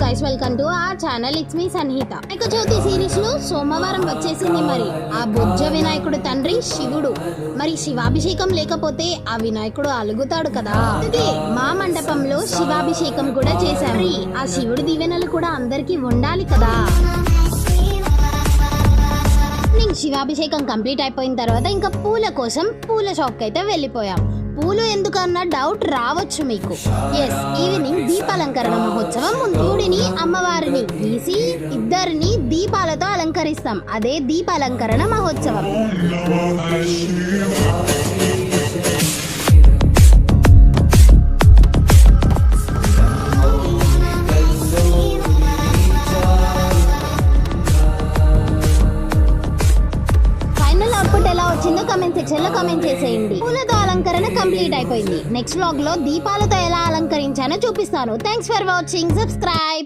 Guys welcome to a channel it's me Sanhita Vinayaka Chavithi సిరీస్లో సోమవారం వచ్చేసింది మరి. ఆ బుజ్జ వినాయకుడు తండ్రి శివుడు. మరి శివాభిషేకం లేకపోతే ఆ వినాయకుడు అలుగుతాడు కదా? అదే మా మండపంలో శివాభిషేకం కూడా చేశారు ఆ శివుడి దీవెనలు కూడా అందరికీ ఉండాలి కదా? శివాభిషేకం కంప్లీట్ అయిపోయిన తర్వాత ఇంకా పూల కోసం పూల షాప్కి అయితే వెళ్ళిపోయాం. పూలు ఎందుకన్న డౌట్ రావచ్చు మీకు. ఎస్ ఈవినింగ్ ఉంది అమ్మవారిని గీసి ఇద్దరిని దీపాలతో అలంకరిస్తాం. అదే దీపాలంకరణ మహోత్సవం. అవుట్పుట్ ఎలా వచ్చిందో కమెంట్ సెక్షన్లో కమెంట్ చేసేయండి. పూలతో అలంకరణ కంప్లీట్ అయిపోయింది. నెక్స్ట్ వ్లాగ్లో దీపాలతో ఎలా అలంకరించానో చూపిస్తాను. Thanks for watching subscribe